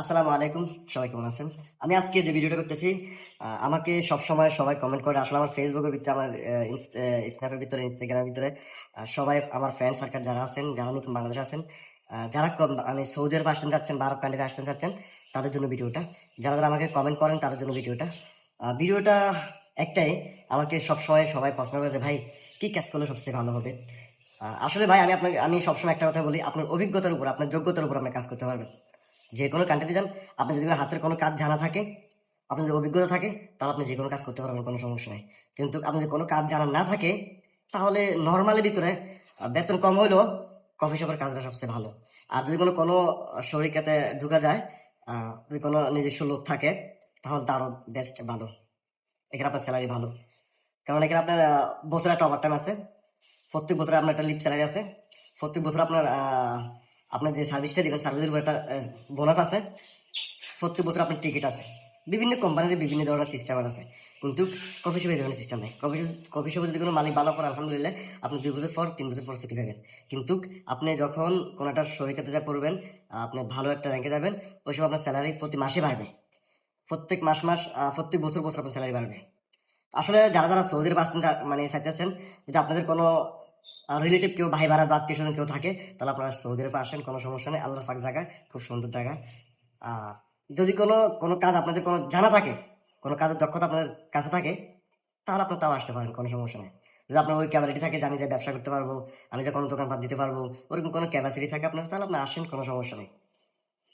আসসালামু আলাইকুম, সবাই কেমন আছেন? আমি আজকে যে ভিডিওটা করতেছি আমাকে সব সময় সবাই কমেন্ট করে, আসলে আমার ফেসবুকের ভিতরে, আমার স্ন্যাপের ভিতরে ইনস্টাগ্রামের ভিতরে সবাই আমার ফ্রেন্ড সার্কেল যারা আছেন, যারা নতুন বাংলাদেশে আছেন যারা মানে সৌদি আরব আসতে চাচ্ছেন বা আরব কান্ট্রিতে আসতে চাচ্ছেন তাদের জন্য ভিডিওটা, যারা যারা আমাকে কমেন্ট করেন, তাদের জন্য ভিডিওটা। ভিডিওটা একটাই, আমাকে সব সময় সবাই প্রশ্ন করে যে, ভাই, কি কাজ করলে সবচেয়ে ভালো হবে? আসলে ভাই, আমি আপনাকে, আমি সবসময় একটা কথা বলি, আপনার অভিজ্ঞতার উপর, আপনার যোগ্যতার উপর আপনি কাজ করতে পারবেন। যে কোনো কান্ট্রিতে যান, আপনি যদি হাতের কোনো কাজ জানা থাকে, আপনার যদি অভিজ্ঞতা থাকে, তাহলে আপনি যে কোনো কাজ করতে পারবেন, কোনো সমস্যা নেই। কিন্তু আপনি যদি কোনো কাজ জানা না থাকে, তাহলে নর্মালের ভিতরে বেতন কম হলেও কফি শপের কাজটা সবচেয়ে ভালো। আর যদি কোনো কোনো শরিকাতে ঢুকা যায় যদি কোনো নিজস্ব লোক থাকে, তাহলে তারও বেস্ট ভালো। এখানে আপনার স্যালারি ভালো। কারণ এখানে আপনার বছরে একটা ওভার টাইম আছে। প্রত্যেক বছরে আপনার একটা লিপ স্যালারি আছে। প্রত্যেক বছর আপনার আপনার যে সার্ভিসটা দিবেন সার্ভিসের উপর একটা বোনাস আছে। প্রত্যেক বছর আপনার টিকিট আছে। বিভিন্ন কোম্পানিতে বিভিন্ন ধরনের সিস্টেম আছে। কিন্তু কফি শপে ধরনের সিস্টেম নেই। কফি কফি শপে যদি কোনো মালিক ভালো করে আলহামদুলিল্লাহ, আপনি দুই বছর পর, তিন বছর পর ছুটি পাবেন। কিন্তু আপনি যখন কোনো একটা শরীরকাতে যা পড়বেন, আপনি ভালো একটা র্যাঙ্কে যাবেন, ওই সময় আপনার স্যালারি প্রতি মাসে বাড়বে। প্রত্যেক মাস মাস প্রত্যেক বছর বছর আপনার স্যালারি বাড়বে। আসলে যারা যারা সৌদির বাসছেন মানে চাইতেছেন, যদি আপনাদের কোনো রিলেটিভ কেউ ভাই ভাড়া বা আত্মীয় স্বজন কেউ থাকে, তাহলে আপনারা সৌদি আরবে আসেন, কোনো সমস্যা নেই আল্লাহ পাক জায়গা খুব সুন্দর জায়গা। আর যদি কোনো কোনো কাজ আপনাদের কোনো জানা থাকে, কোনো কাজের দক্ষতা আপনাদের কাছে থাকে, তাহলে আপনার তাও আসতে পারেন, কোনো সমস্যা নেই। যদি আপনার ওই ক্যাপাসিটি থাকে যে আমি যে ব্যবসা করতে পারব, আমি যে কোনো দোকানপাট দিতে পারব, ওরকম কোনো ক্যাপাসিটি থাকে আপনার, তাহলে আপনি আসেন, কোনো সমস্যা নেই।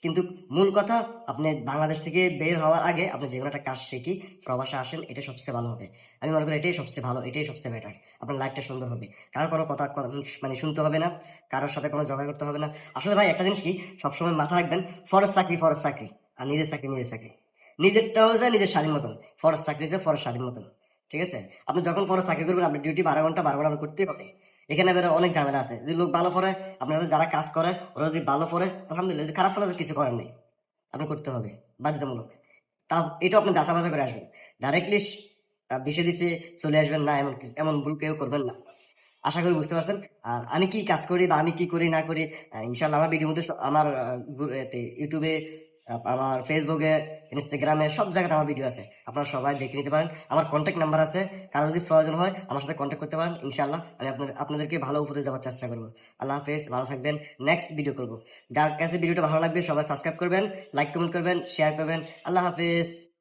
কিন্তু মূল কথা, আপনি বাংলাদেশ থেকে বের হওয়ার আগে আপনি যে কোনো একটা কাজ শিখি, প্রবাসে আসেন এটা সবচেয়ে ভালো হবে। আমি মনে করি এটাই সবচেয়ে ভালো, এটাই সবচেয়ে বেটার আপনার লাইফটা সুন্দর হবে। কারোর কোনো কথা মানে শুনতে হবে না, কারোর সাথে কোনো ঝগড়া করতে হবে না। আসলে ভাই, একটা জিনিস কি, সবসময় মাথা রাখবেন ফরজ চাকরি ফরজ চাকরি। আর নিজের চাকরি নিজের চাকরি। নিজেরটা হচ্ছে নিজের স্বাধীন মতন ফরজ চাকরি হচ্ছে ফরজ স্বাধীন মতন ঠিক আছে? আপনি যখন ফরজ চাকরি করবেন, আপনি ডিউটি বারো ঘণ্টা বারো ঘণ্টা করতেই হবে। এখানে বেরো, অনেক ঝামেলা আছে। যদি লোক ভালো করে আপনাদের যারা কাজ করে, ওরা যদি ভালো করে আলহামদুলিল্লাহ, যদি খারাপ তো কিছু করার নেই। আপনি করতে হবে, বাধ্যতামূলক। তা এটা আপনি যাচা বাছা করে আসবেন। ডাইরেক্টলি বিষে দিছে, চলে আসবেন না, এমন এমন ভুল কেউ করবেন না। আশা করি বুঝতে পারছেন। আর আমি কি কাজ করি বা আমি কি করি না করি ইনশাল্লাহ আমার ভিডিওর মধ্যে আমার ইউটিউবে আমার ফেসবুকে ইনস্টাগ্রামে সব জায়গাতে আমার ভিডিও আছে। আপনারা সবাই দেখে নিতে পারেন। আমার কন্ট্যাক্ট নাম্বার আছে। কারও যদি প্রয়োজন হয়, আমার সাথে কন্ট্যাক্ট করতে পারেন ইনশাল্লাহ আমি আপনার, আপনাদেরকে ভালো উপদেশ দেওয়ার চেষ্টা করব। আল্লাহ হাফেজ, ভালো থাকবেন। নেক্সট ভিডিও করব। যার কাছে ভিডিওটা ভালো লাগবে, সবাই সাবস্ক্রাইব করবেন লাইক কমেন্ট করবেন শেয়ার করবেন। আল্লাহ হাফেজ।